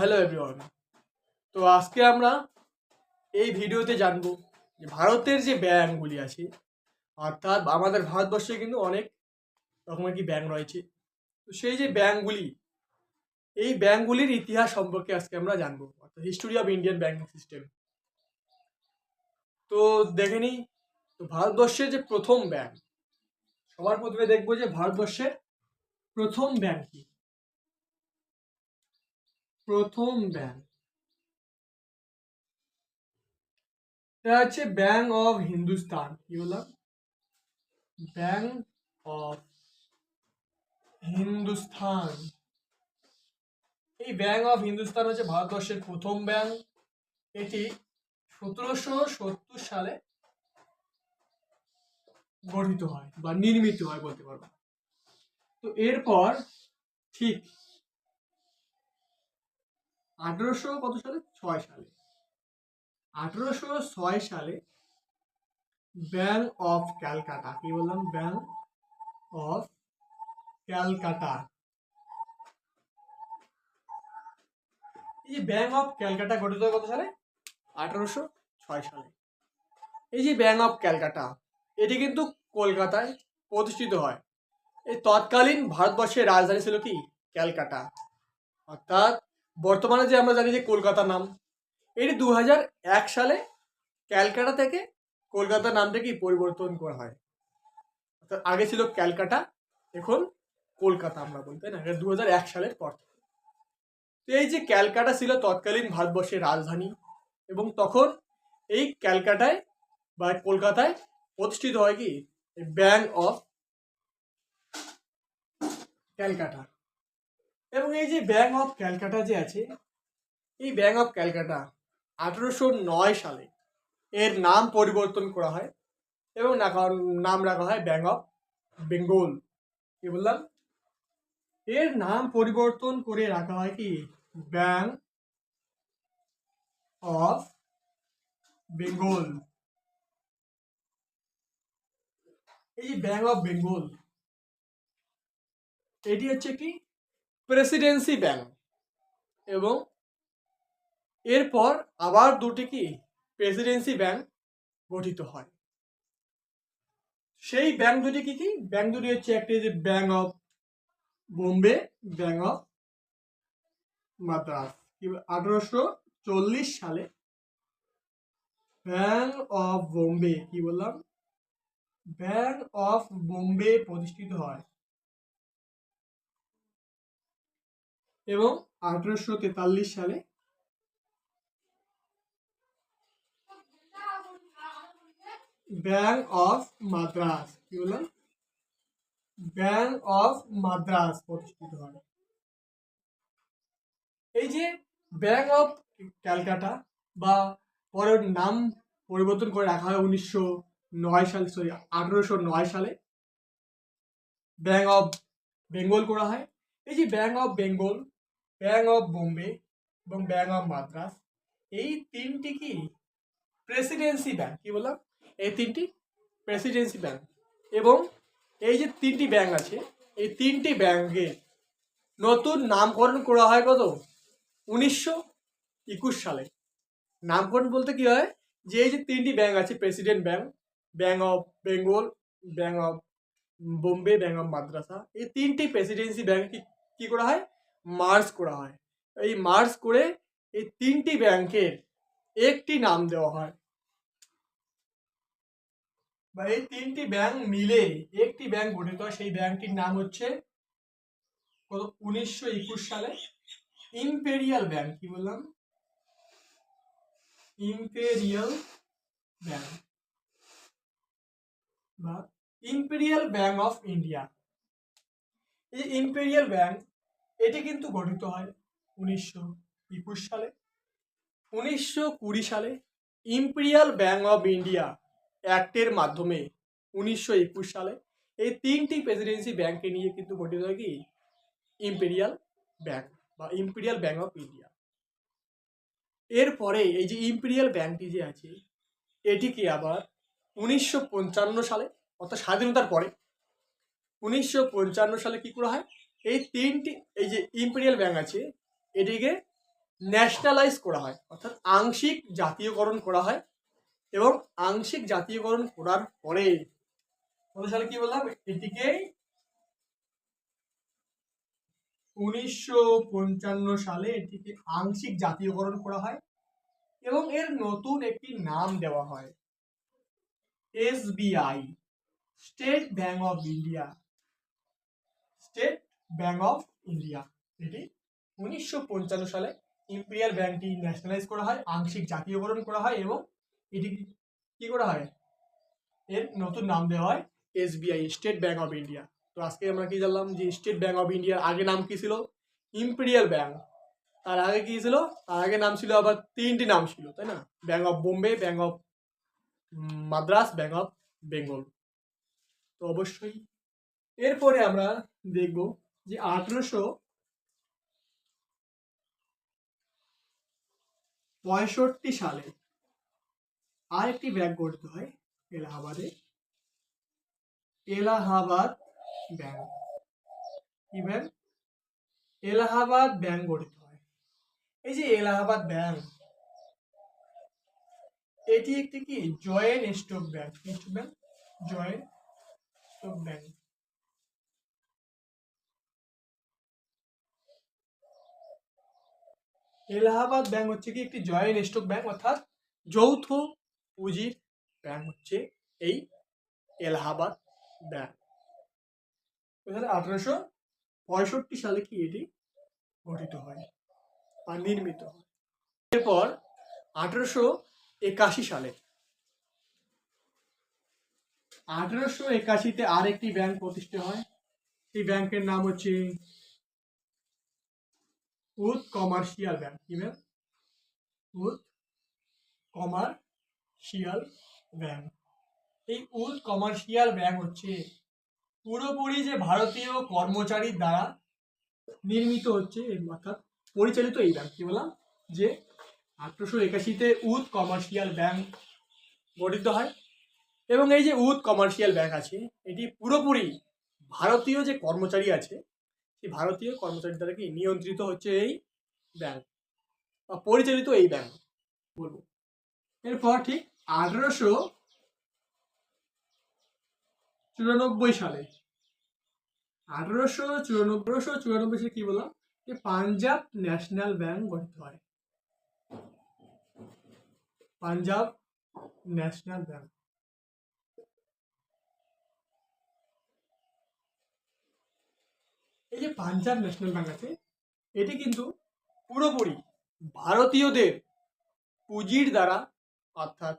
Hello everyone তো আজকে আমরা এই ভিডিওতে জানব যে ভারতের যে ব্যাংকগুলি আছে, অর্থাৎ আমাদের ভারতবর্ষে কিন্তু অনেক রকমের কি ব্যাংক রয়েছে। তো সেই যে ব্যাংকগুলি এই ব্যাংকগুলির ইতিহাস সম্পর্কে আজকে আমরা জানব, অর্থাৎ history of Indian banking system তো দেখে নিই, তো ভারতবর্ষের যে প্রথম ব্যাংক সবার প্রথমে দেখব যে ভারতবর্ষের প্রথম ব্যাংক কি? প্রথম ব্যাংক এটা হচ্ছে ব্যাংক অফ হিন্দুস্তান কি বললাম ব্যাংক অফ হিন্দুস্তান এই ব্যাংক অফ হিন্দুস্তান হচ্ছে ভারতবর্ষের প্রথম ব্যাংক এটি সতেরোশো সত্তর সালে গঠিত হয় বা নির্মিত হয় বলতে পারব তো এরপর ঠিক আঠারোশো কত সালে? ছয় সালে। আঠারোশো ছয় সালে ব্যাংক অফ ক্যালকাটা, কি বললাম? Bank of Calcutta. এই যে ব্যাংক অফ ক্যালকাটা গঠিত কত সালে? আঠারোশো ছয় সালে। এই যে ব্যাংক অফ ক্যালকাটা, এটি কিন্তু কলকাতায় প্রতিষ্ঠিত হয়। এই তৎকালীন ভারতবর্ষের রাজধানী ছিল কি? ক্যালকাটা। অর্থাৎ বর্তমানে যে আমরা জানি যে কলকাতা নাম, এটি দু এক সালে ক্যালকাটা থেকে কলকাতা নামটাকে পরিবর্তন করা হয়। অর্থাৎ আগে ছিল ক্যালকাটা, এখন কলকাতা আমরা বলতে না? এটা দু এক সালের পর থেকে। তো এই যে ক্যালকাটা ছিল তৎকালীন ভারতবর্ষের রাজধানী, এবং তখন এই ক্যালকাটায় বা কলকাতায় প্রতিষ্ঠিত হয় কি? Bank of Calcutta. এবং এই যে ব্যাঙ্ক অফ ক্যালকাটা যে আছে, এই ব্যাঙ্ক অফ ক্যালকাটা আঠেরোশো নয় সালে এর নাম পরিবর্তন করা হয় এবং নাম রাখা হয় ব্যাঙ্ক অফ বেঙ্গল কি বললাম? এর নাম পরিবর্তন করে রাখা হয় কি? ব্যাঙ্ক অফ বেঙ্গল এই যে ব্যাংক অফ বেঙ্গল এটি হচ্ছে একটি প্রেসিডেন্সি ব্যাংক। এবং এরপর আবার দুটি কি প্রেসিডেন্সি ব্যাংক গঠিত হয়। সেই ব্যাংক দুটি কি কি? ব্যাংক দুটি হচ্ছে একটি যে bank of Bombay, bank of Madras. আঠারোশো চল্লিশ সালে ব্যাংক অফ বোম্বে, কি বললাম? ব্যাংক অফ বোম্বে প্রতিষ্ঠিত হয়। এবং আঠারোশো তেতাল্লিশ সালে ব্যাংক অফ মাদ্রাস, কি বললাম? ব্যাংক অফ মাদ্রাস প্রতিষ্ঠিত হয়। এই যে ব্যাংক অফ ক্যালকাটা বা পরের নাম পরিবর্তন করে রাখা হয় উনিশশো নয় সালে সরি আঠারোশো নয় সালে। ব্যাংক অফ বেঙ্গল করা হয়। এই যে bank of Bengal bank of Bombay এবং ব্যাঙ্ক অফ মাদ্রাস এই তিনটি কি? প্রেসিডেন্সি ব্যাংক কি বললাম? এই তিনটি প্রেসিডেন্সি ব্যাংক এবং এই যে তিনটি ব্যাংক আছে, এই তিনটি ব্যাংকের নতুন নামকরণ করা হয় কত? উনিশশো একুশ সালে। নামকরণ বলতে কি হয়? যে এই যে তিনটি ব্যাংক আছে president bank bank of Bengal bank of Bombay bank of Madras এই তিনটি প্রেসিডেন্সি ব্যাংক কী করা হয়? মার্জ করা হয়। এই মার্জ করে এই তিনটি ব্যাংকের একটি নাম দেওয়া হয়। বা এই তিনটি ব্যাংক মিলে একটি ব্যাংক গঠিত হয়। সেই ব্যাংকটির নাম হচ্ছে উনিশশো একুশ সালে ইম্পেরিয়াল ব্যাংক। কি বললাম? Imperial bank. বা ইম্পেরিয়াল ব্যাংক অফ ইন্ডিয়া। এই ইম্পেরিয়াল ব্যাংক এটি কিন্তু গঠিত হয় উনিশশো একুশ সালে। উনিশশো কুড়ি সালে ইম্পেরিয়াল ব্যাংক অফ ইন্ডিয়া অ্যাক্টের মাধ্যমে উনিশশো একুশ সালে এই তিনটি প্রেসিডেন্সি ব্যাংককে নিয়ে কিন্তু গঠিত হয় কি? ইম্পেরিয়াল ব্যাংক বা ইম্পেরিয়াল ব্যাংক অফ ইন্ডিয়া। এরপরে এই যে ইম্পেরিয়াল ব্যাংকটি যে আছে, এটিকে আবার উনিশশো পঞ্চান্ন সালে, অর্থাৎ স্বাধীনতার পরে উনিশশো পঞ্চান্ন সালে কি করা হয়? এই তিনটি, এই যে ইম্পেরিয়াল ব্যাংক আছে, এটিকে ন্যাশনালাইজ করা হয়। অর্থাৎ আংশিক জাতীয়করণ করা হয় এবং আংশিক জাতীয়করণ করার পরে সালে কি বললাম? এটিকে উনিশশো পঞ্চান্ন সালে এটিকে আংশিক জাতীয়করণ করা হয় এবং এর নতুন একটি নাম দেওয়া হয়। S SBI State Bank of India. State Bank of India এটি উনিশশো পঞ্চান্ন সালে ইম্পেরিয়াল ব্যাংকটি ন্যাশনালাইজ করা হয়, আংশিক জাতীয়করণ করা হয় এবং এটি কি করা হয়? এর নতুন নাম দেওয়া হয় SBI State Bank of India তো আজকে আমরা কি জানলাম যে স্টেট ব্যাংক অফ ইন্ডিয়ার আগে নাম কি ছিল? ইম্পেরিয়াল ব্যাংক তার আগে কি ছিল? তার আগে নাম ছিল আবার তিনটি নাম ছিল, তাই না? Bank of Bombay bank of Madras bank of Bengal তো অবশ্যই এরপরে আমরা দেখব যে আঠেরোশো পঁয়ষট্টি সালে আর একটি ব্যাংক গঠিত হয়, এলাহাবাদে। এলাহাবাদ ব্যাংক কি ব্যাংক এলাহাবাদ ব্যাংক গঠিত হয়। এই যে এলাহাবাদ ব্যাংক এটি একটি কি? Joint stock bank stock bank joint stock bank Allahabad bank হচ্ছে কি একটি জয়েন্ট স্টক ব্যাংক অর্থাৎ যৌথ পুঁজির ব্যাংক হচ্ছে এই এলাহাবাদ ব্যাংক আঠারোশো পঁয়ষট্টি সালে কি এটি গঠিত হয় বা নির্মিত হয়? এরপর আঠারোশো একাশি সালে, আঠারোশো একাশিতে আরেকটি ব্যাংক প্রতিষ্ঠিত হয়। এই ব্যাংকের নাম হচ্ছে উদ কমার্শিয়াল ব্যাংক কি ব্যাংক উদ কমার্শিয়াল ব্যাংক। এই উদ কমার্শিয়াল ব্যাংক হচ্ছে পুরোপুরি যে ভারতীয় কর্মচারীর দ্বারা নির্মিত হচ্ছে অর্থাৎ পরিচালিত এই ব্যাংক। কি বললাম? যে আঠারোশো একাশিতে উথ কমার্শিয়াল ব্যাংক গঠিত হয় এবং এই যে উথ কমার্শিয়াল ব্যাংক আছে, এটি পুরোপুরি ভারতীয় যে কর্মচারী আছে সেই ভারতীয় কর্মচারী দ্বারা কি নিয়ন্ত্রিত হচ্ছে এই ব্যাংক বা পরিচালিত এই ব্যাংক বলব। এরপর ঠিক আঠারোশো চুরানব্বই সালে, আঠারোশো চুরানব্বই চুরানব্বই সালে কি বললাম? যে পাঞ্জাব ন্যাশনাল ব্যাংক গঠিত হয়। Punjab national bank. এই যে পাঞ্জাব ন্যাশনাল ব্যাঙ্ক আছে, এটি কিন্তু পুরোপুরি ভারতীয়দের পুঁজির দ্বারা, অর্থাৎ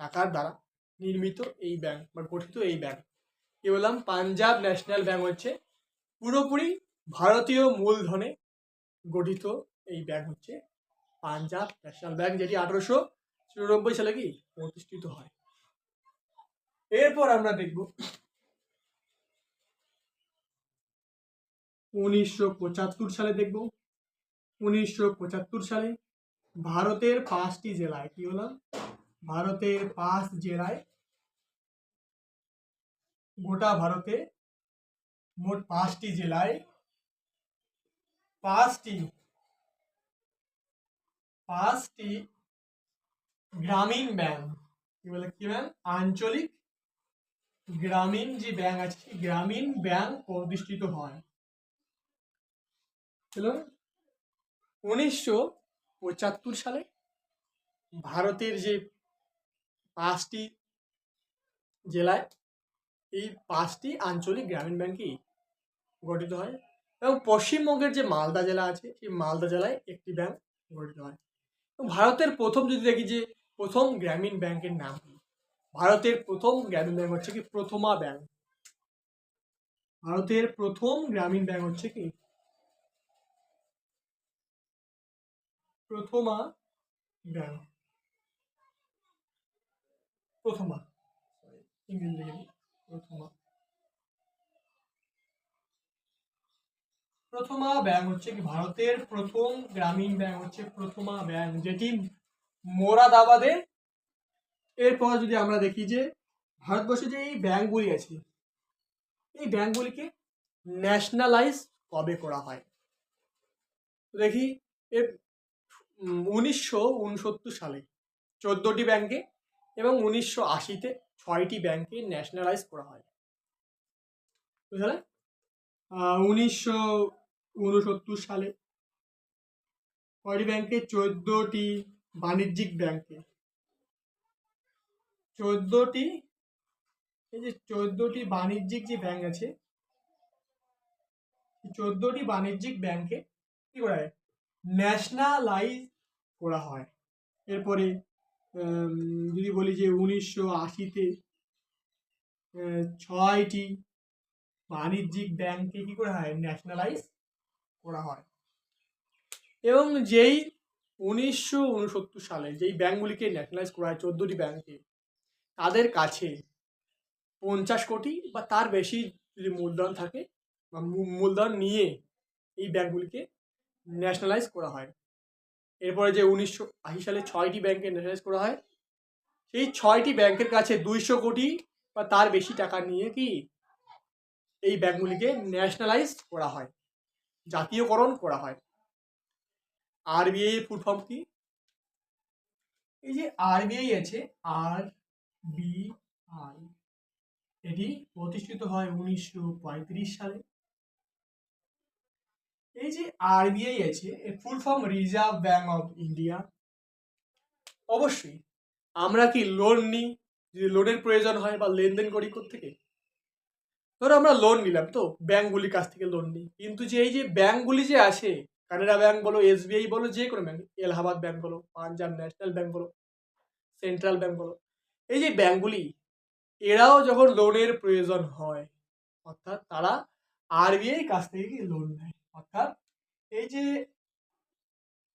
টাকার দ্বারা নির্মিত এই ব্যাংক বা গঠিত এই ব্যাংক। কি বললাম? পাঞ্জাব ন্যাশনাল ব্যাংক হচ্ছে পুরোপুরি ভারতীয় মূলধনে গঠিত এই ব্যাংক হচ্ছে পাঞ্জাব ন্যাশনাল ব্যাংক, যেটি আঠারোশো চুরানব্বই সালে কি প্রতিষ্ঠিত হয়। এরপর আমরা দেখব উনিশশো পঁচাত্তর সালে দেখব। উনিশশো পঁচাত্তর সালে ভারতের পাঁচটি জেলায় কি হলাম? ভারতের পাঁচ জেলায় গোটা ভারতে মোট পাঁচটি জেলায় পাঁচটি পাঁচটি গ্রামীণ ব্যাংক। কি বলে, কি ব্যাংক? আঞ্চলিক গ্রামীণ যে ব্যাংক আছে। গ্রামীণ ব্যাংক প্রতিষ্ঠিত হয়। চলুন উনিশশো পঁচাত্তর সালে ভারতের যে পাঁচটি জেলায় এই পাঁচটি আঞ্চলিক গ্রামীণ ব্যাংকই গঠিত হয় এবং পশ্চিমবঙ্গের যে মালদা জেলা আছে, সেই মালদা জেলায় একটি ব্যাংক গঠিত হয়। ভারতের প্রথম যদি দেখি যে প্রথম গ্রামীণ ব্যাংকের নাম ভারতের প্রথম গ্রামীণ ব্যাংক হচ্ছে কি প্রথমা ব্যাংক। ভারতের প্রথম গ্রামীণ ব্যাংক হচ্ছে কি প্রথমা ব্যাংক প্রথমা প্রথমা। প্রথমা ব্যাংক হচ্ছে কি ভারতের প্রথম গ্রামীণ ব্যাংক হচ্ছে প্রথমা ব্যাংক যেটি মোরাদাবাদে। এরপর যদি আমরা দেখি যে ভারতবর্ষে যে এই ব্যাংকগুলি আছে, এই ব্যাংকগুলিকে ন্যাশনালাইজ কবে করা হয়? দেখি, এর উনিশশো উনসত্তর সালে চোদ্দোটি ব্যাংকে এবং উনিশশো আশিতে ছয়টি ব্যাংকে ন্যাশনালাইজ করা হয়। বুঝলে উনিশশো উনসত্তর সালে কয়টি ব্যাংকে? চোদ্দোটি বাণিজ্যিক ব্যাংকে। চোদ্দোটি, এই যে চোদ্দোটি বাণিজ্যিক যে ব্যাংক আছে চোদ্দোটি বাণিজ্যিক ব্যাংকে কি করা হয়? ন্যাশনালাইজ করা হয়। এরপরে যদি বলি যে উনিশশো আশিতে ছয়টি বাণিজ্যিক ব্যাংকে কি করা হয়? ন্যাশনালাইজ করা হয়। এবং যেই উনিশশো উনসত্তর সালে যেই ব্যাংকগুলিকে ন্যাশনালাইজ করা হয়, চোদ্দোটি ব্যাংকে, তাদের কাছে পঞ্চাশ কোটি বা তার বেশি যদি মূলধন থাকে বা মূলধন নিয়ে এই ব্যাংকগুলিকে ন্যাশনালাইজ করা হয়। এরপরে যে উনিশশো আশি সালে ছয়টি ব্যাংকে ন্যাশনালাইজ করা হয়, সেই ছয়টি ব্যাংকের কাছে দুইশো কোটি বা তার বেশি টাকা নিয়ে কি এই ব্যাংকগুলিকে ন্যাশনালাইজ করা হয়, জাতীয়করণ করা হয়। আরবিআই এর ফুল ফর্ম কি? এই যে আরবিআই আছে আর বি আই এটি প্রতিষ্ঠিত হয় উনিশশো পঁয়ত্রিশ সালে। এই যে আরবিআই আছে, এর full form Reserve Bank of India অবশ্যই, আমরা কি লোন নিই? যদি লোনের প্রয়োজন হয় বা লেনদেন করি থেকে ধরো আমরা লোন নিলাম তো, ব্যাংকগুলির কাছ থেকে লোন নিই। কিন্তু যে এই যে ব্যাংকগুলি যে আছে, কানাডা ব্যাংক বলো এসবিআই বলো, যে কোনো ব্যাংক, এলাহাবাদ ব্যাংক বলো, পাঞ্জাব ন্যাশনাল ব্যাংক বলো, সেন্ট্রাল ব্যাংক বলো, এই যে ব্যাংকগুলি, এরাও যখন লোনের প্রয়োজন হয়, অর্থাৎ তারা আরবিআই কাছ থেকে লোন নেয়? অর্থাৎ এই যে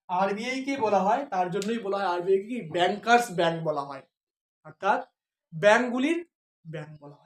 আরবিআই কে বলা হয়, তার জন্যই বলা হয় আরবিআই কি ব্যাংকার্স ব্যাংক বলা হয়। অর্থাৎ ব্যাংকগুলির ব্যাংক বলা হয়।